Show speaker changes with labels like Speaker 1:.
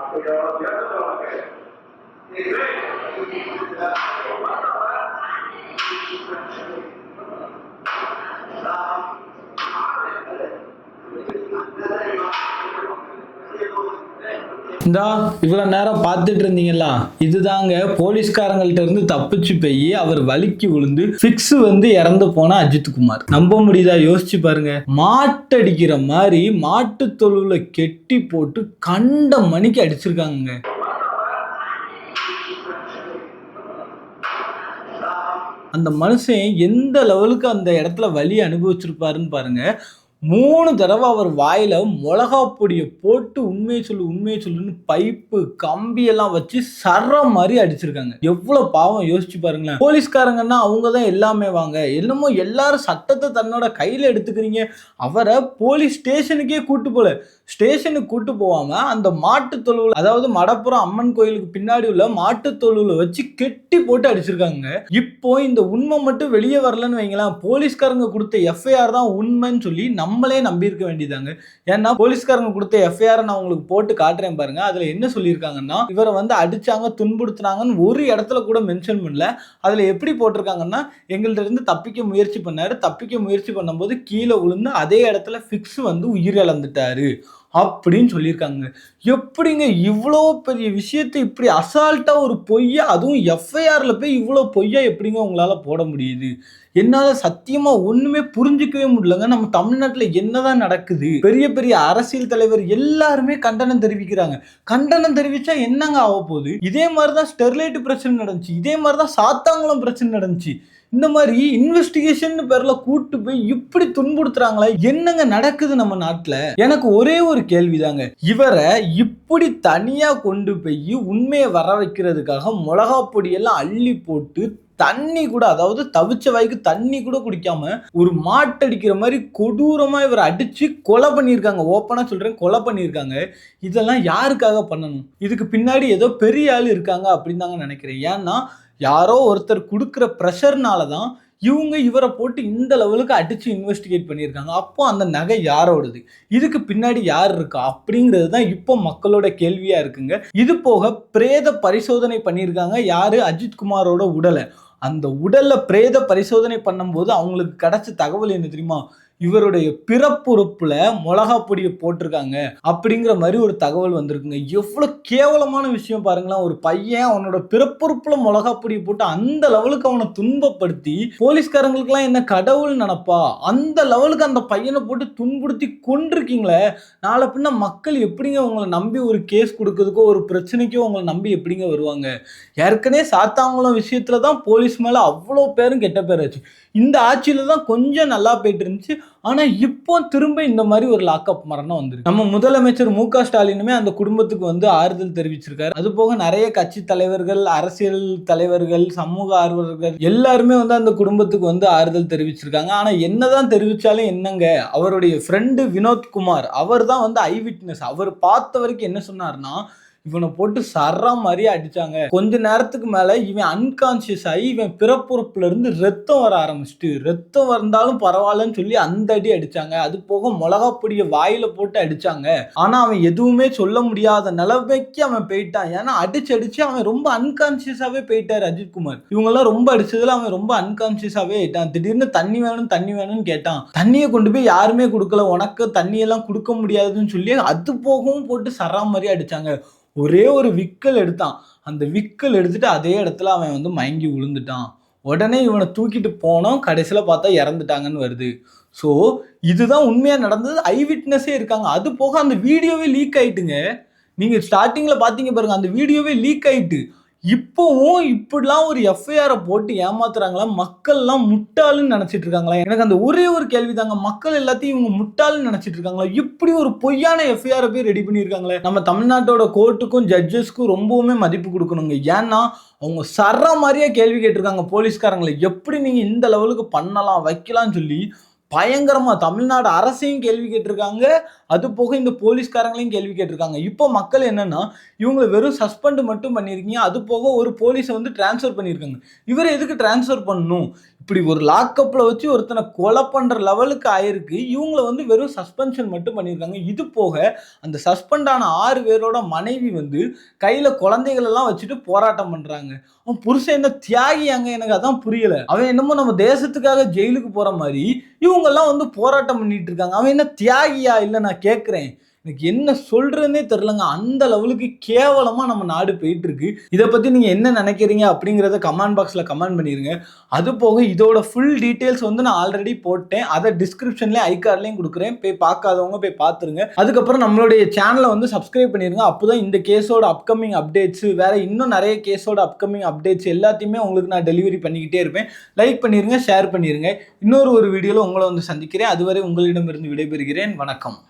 Speaker 1: Amen. இந்தா இவ்வளோ நேரம் பார்த்துட்டு இருந்தீங்களா இதுதாங்க போலீஸ்காரங்கள்ட்ட இருந்து தப்பிச்சு போய் அவர் வலிக்கு விழுந்து ஃபிக்ஸ் வந்து இறந்து போன அஜித் குமார் நம்ப முடியுதா? யோசிச்சு பாருங்க. மாட்டடிக்கிற மாதிரி மாட்டு தொழுவுல கெட்டி போட்டு கண்ட மணிக்கு அடிச்சிருக்காங்க அந்த மனுஷன் எந்த லெவலுக்கு அந்த இடத்துல வலி அனுபவிச்சிருப்பாருன்னு பாருங்க. மூணு தடவை அவர் வாயில மிளகா பொடியை போட்டு உண்மையை சொல்லு உண்மையை சொல்லுன்னு பைப்பு கம்பி எல்லாம் வச்சு சர மாதிரி அடிச்சிருக்காங்க. எவ்வளவு பாவம் யோசிச்சு பாருங்களேன். போலீஸ்காரங்கன்னா அவங்க தான் எல்லாமே வாங்க. என்னமோ எல்லாரும் சட்டத்தை தன்னோட கையில எடுத்துக்கிறீங்க. அவரை போலீஸ் ஸ்டேஷனுக்கே கூட்டு போல. ஸ்டேஷனுக்கு கூட்டு போகாம அந்த மாட்டு தொழுவில் அதாவது மடப்புறம் அம்மன் கோயிலுக்கு பின்னாடி உள்ள மாட்டு தொழுவில் வச்சு கெட்டி போட்டு அடிச்சிருக்காங்க. இப்போ இந்த உண்மை மட்டும் வெளியே வரலன்னு வைங்களேன் போலீஸ்காரங்க கொடுத்த எஃப்ஐஆர் தான் உண்மைன்னு சொல்லி நம்மளே நம்பியிருக்க வேண்டியதாங்க ஏன்னா போலீஸ்காரங்க கொடுத்த எஃப்ஐஆர் நான் உங்களுக்கு போட்டு காட்டுறேன் பாருங்க. அதுல என்ன சொல்லியிருக்காங்கன்னா இவரை வந்து அடிச்சாங்க துன்புறுத்துனாங்கன்னு ஒரு இடத்துல கூட மென்ஷன் பண்ணல. அதுல எப்படி போட்டிருக்காங்கன்னா எங்கள்கிட்ட இருந்து தப்பிக்க முயற்சி பண்ணாரு. தப்பிக்க முயற்சி பண்ணும்போது கீழே விழுந்து அதே இடத்துல ஃபிக்ஸ் வந்து உயிரிழந்துட்டாரு. அப்படின்னு சொல்லியிருக்காங்க. எப்படிங்க இவ்வளோ பெரிய விஷயத்தை இப்படி அசால்ட்டாக ஒரு பொய்யா அதுவும் எஃப்ஐஆரில் போய் இவ்வளோ பொய்யா எப்படிங்க உங்களால் போட முடியுது? என்னால் சத்தியமாக ஒன்றுமே புரிஞ்சிக்கவே முடியலங்க. நம்ம தமிழ்நாட்டில் என்னதான் நடக்குது? பெரிய பெரிய அரசியல் தலைவர் எல்லாருமே கண்டனம் தெரிவிக்கிறாங்க. கண்டனம் தெரிவித்தா என்னங்க ஆக போகுது இதே மாதிரி தான் ஸ்டெர்லைட் பிரச்சனை நடந்துச்சு. இதே மாதிரி தான் சாத்தாங்குளம் பிரச்சனை நடந்துச்சு. இந்த மாதிரி இன்வெஸ்டிகேஷன் பேர்ல கூட்டு போய் இப்படி துன்புறுத்துறாங்களா? என்னங்க நடக்குது நம்ம நாட்டுல? எனக்கு ஒரே ஒரு கேள்விதாங்க. இவரை இப்படி தனியா கொண்டு போய் உண்மையை வர வைக்கிறதுக்காக மிளகா பொடியெல்லாம் அள்ளி போட்டு தண்ணி கூட அதாவது தவிச்ச வாய்க்கு தண்ணி கூட குடிக்காம ஒரு மாட்டடிக்கிற மாதிரி கொடூரமா இவர் அடிச்சு கொலை பண்ணியிருக்காங்க. ஓப்பனா சொல்றேன் கொலை பண்ணியிருக்காங்க. இதெல்லாம் யாருக்காக பண்ணணும்? இதுக்கு பின்னாடி ஏதோ பெரிய ஆள் இருக்காங்க அப்படின்னு தாங்க நினைக்கிறேன். ஏன்னா யாரோ ஒருத்தர் கொடுக்குற ப்ரெஷர்னால தான் இவங்க இவரை போட்டு இந்த லெவலுக்கு அடித்து இன்வெஸ்டிகேட் பண்ணியிருக்காங்க. அப்போ அந்த நகை யாரோடது? இதுக்கு பின்னாடி யார் இருக்கா? அப்படிங்கிறது தான் இப்போ மக்களோட கேள்வியாக இருக்குங்க. இது போக பிரேத பரிசோதனை பண்ணியிருக்காங்க. யார்? அஜித்குமாரோட உடலை. அந்த உடலில் பிரேத பரிசோதனை பண்ணும்போது அவங்களுக்கு கிடைச்ச தகவல் என்ன தெரியுமா? இவருடைய பிறப்புறுப்புல மிளகா பொடியை போட்டிருக்காங்க அப்படிங்கிற மாதிரி ஒரு தகவல் வந்திருக்குங்க. எவ்வளவு கேவலமான விஷயம் பாருங்களேன். ஒரு பையன் அவனோட பிறப்புறுப்புல மிளகா பொடியை போட்டு அந்த லெவலுக்கு அவனை துன்பப்படுத்தி போலீஸ்காரங்களுக்குலாம் என்ன கடவுள் நினப்பா? அந்த லெவலுக்கு அந்த பையனை போட்டு துன்புறுத்தி கொண்டிருக்கீங்களே நாளை பின்ன மக்கள் எப்படிங்க உங்களை நம்பி ஒரு கேஸ் கொடுக்கறதுக்கோ ஒரு பிரச்சனைக்கோ உங்களை நம்பி எப்படிங்க வருவாங்க? ஏற்கனவே சாத்தாங்குளம் விஷயத்துல தான் போலீஸ் மேல அவ்வளோ பேரும் கெட்ட பேர் ஆச்சு இந்த ஆட்சியில தான் கொஞ்சம் நல்லா போயிட்டு இருந்துச்சு. ஆனா இப்போ திரும்ப இந்த மாதிரி ஒரு லாக்அப் மரணம் வந்துருக்கு. நம்ம முதலமைச்சர் மு க ஸ்டாலினுமே அந்த குடும்பத்துக்கு வந்து ஆறுதல் தெரிவிச்சிருக்காரு. அது போக நிறைய கட்சி தலைவர்கள் அரசியல் தலைவர்கள் சமூக ஆர்வலர்கள் எல்லாருமே வந்து அந்த குடும்பத்துக்கு வந்து ஆறுதல் தெரிவிச்சிருக்காங்க. ஆனா என்னதான் தெரிவிச்சாலும் என்னங்க? அவருடைய ஃப்ரெண்டு வினோத்குமார் அவர் தான் வந்து ஐ விட்னஸ் அவர் பார்த்த வரைக்கும் என்ன சொன்னார்னா இவனை போட்டு சர்ற மாதிரி அடிச்சாங்க. கொஞ்ச நேரத்துக்கு மேல இவன் அன்கான்சியஸ் ஆகி இவன் பிறப்புறுப்புல இருந்து ரத்தம் வர ஆரம்பிச்சிட்டு ரத்தம் வந்தாலும் பரவாயில்லன்னு சொல்லி அந்த அடி அடிச்சாங்க. அது போக மிளகா பொடியை வாயில போட்டு அடிச்சாங்க. ஆனா அவன் எதுவுமே சொல்ல முடியாத நிலைமைக்கு அவன் போயிட்டான். ஏன்னா அடிச்சு அடிச்சு அவன் ரொம்ப அன்கான்சியஸாவே போயிட்டாரு அஜித் குமார். ரொம்ப அடிச்சதுல அவன் ரொம்ப அன்கான்சியஸாவே ஆயிட்டான். திடீர்னு தண்ணி வேணும் தண்ணி வேணும்னு கேட்டான். தண்ணியை கொண்டு போய் யாருமே கொடுக்கல. உனக்கு தண்ணியெல்லாம் கொடுக்க முடியாதுன்னு சொல்லி அது போகவும் போட்டு சரா மாதிரி அடிச்சாங்க. ஒரே ஒரு விக்கல் எடுத்தான். அந்த விக்கல் எடுத்துட்டு அதே இடத்துல அவன் வந்து மயங்கி விழுந்துட்டான் உடனே இவனை தூக்கிட்டு போனோம். கடைசியில் பார்த்தா இறந்துட்டாங்கன்னு வருது. ஸோ இதுதான் உண்மையாக நடந்தது? ஐ விட்னஸே இருக்காங்க. அது போக அந்த வீடியோவே லீக் ஆயிட்டுங்க. நீங்கள் ஸ்டார்டிங்கில் பார்த்தீங்க பாருங்க. அந்த வீடியோவே லீக் ஆயிட்டு. இப்போவும் இப்படிலாம் ஒரு எஃப்ஐஆரை போட்டு ஏமாத்துறாங்களா? மக்கள்லாம் முட்டாளுன்னு நினச்சிட்டு இருக்காங்களா? எனக்கு அந்த ஒரே ஒரு கேள்வி தாங்க. மக்கள் எல்லாத்தையும் இவங்க முட்டாளுன்னு நினச்சிட்டு இருக்காங்களா? இப்படி ஒரு பொய்யான எஃப்ஐஆரை போய் ரெடி பண்ணியிருக்காங்களே. நம்ம தமிழ்நாட்டோட கோர்ட்டுக்கும் ஜட்ஜஸ்க்கும் ரொம்பவுமே மதிப்பு கொடுக்கணுங்க. ஏன்னா அவங்க சர மாதிரியே கேள்வி கேட்டிருக்காங்க. போலீஸ்காரங்களை எப்படி நீங்கள் இந்த லெவலுக்கு பண்ணலாம் வைக்கலாம்னு சொல்லி பயங்கரமாக தமிழ்நாடு அரசையும் கேள்வி கேட்டிருக்காங்க. அது போக இந்த போலீஸ்காரங்களையும் கேள்வி கேட்டிருக்காங்க. இப்போ மக்கள் என்னென்னா இவங்களை வெறும் சஸ்பெண்ட் மட்டும் பண்ணியிருக்கீங்க. அது போக ஒரு போலீஸை வந்து டிரான்ஸ்ஃபர் பண்ணியிருக்காங்க. இவரை எதுக்கு டிரான்ஸ்ஃபர் பண்ணணும்? இப்படி ஒரு லாக்கப்பில் வச்சு ஒருத்தனை கொலை பண்ணுற லெவலுக்கு ஆயிருக்கு. இவங்களை வந்து வெறும் சஸ்பென்ஷன் மட்டும் பண்ணியிருக்காங்க. இது போக அந்த சஸ்பெண்டான ஆறு பேரோட மனைவி வந்து கையில் குழந்தைகளெல்லாம் வச்சுட்டு போராட்டம் பண்ணுறாங்க அவன் புருஷன் என்ன அங்கே? எனக்கு அதான் புரியல. அவன் என்னமோ நம்ம தேசத்துக்காக ஜெயிலுக்கு போகிற மாதிரி இவங்கெல்லாம் வந்து போராட்டம் பண்ணிட்டு இருக்காங்க. அவன் என்ன தியாகியா? இல்லை நான் கேட்குறேன் எனக்கு என்ன சொல்கிறதுனே தெரிலங்க அந்த லெவலுக்கு கேவலமா நம்ம நாடு போயிட்டு இருக்கு இதை பத்தி நீங்க என்ன நினைக்கிறீங்க அப்படிங்கிறத கமெண்ட் பாக்ஸ்ல கமெண்ட் பண்ணிருங்க. அது போக இதோட ஃபுல் டீடைல்ஸ் வந்து நான் ஆல்ரெடி போட்டேன். அதை டிஸ்கிரிப்ஷன்லேயும் ஐ கொடுக்குறேன். போய் பார்க்காதவங்க போய் பார்த்துருங்க. அதுக்கப்புறம் நம்மளுடைய சேனலை வந்து சப்ஸ்கிரைப் பண்ணிருங்க. அப்போதான் இந்த கேஸோட அப்கமிங் அப்டேட்ஸ் வேற இன்னும் நிறைய கேஸோட அப்கமிங் அப்டேட்ஸ் எல்லாத்தையுமே உங்களுக்கு நான் டெலிவரி பண்ணிக்கிட்டே இருப்பேன். லைக் பண்ணிருங்க ஷேர் பண்ணிருங்க. இன்னொரு ஒரு வீடியோல உங்களை வந்து சந்திக்கிறேன். அதுவரை உங்களிடமிருந்து விடைபெறுகிறேன். வணக்கம்.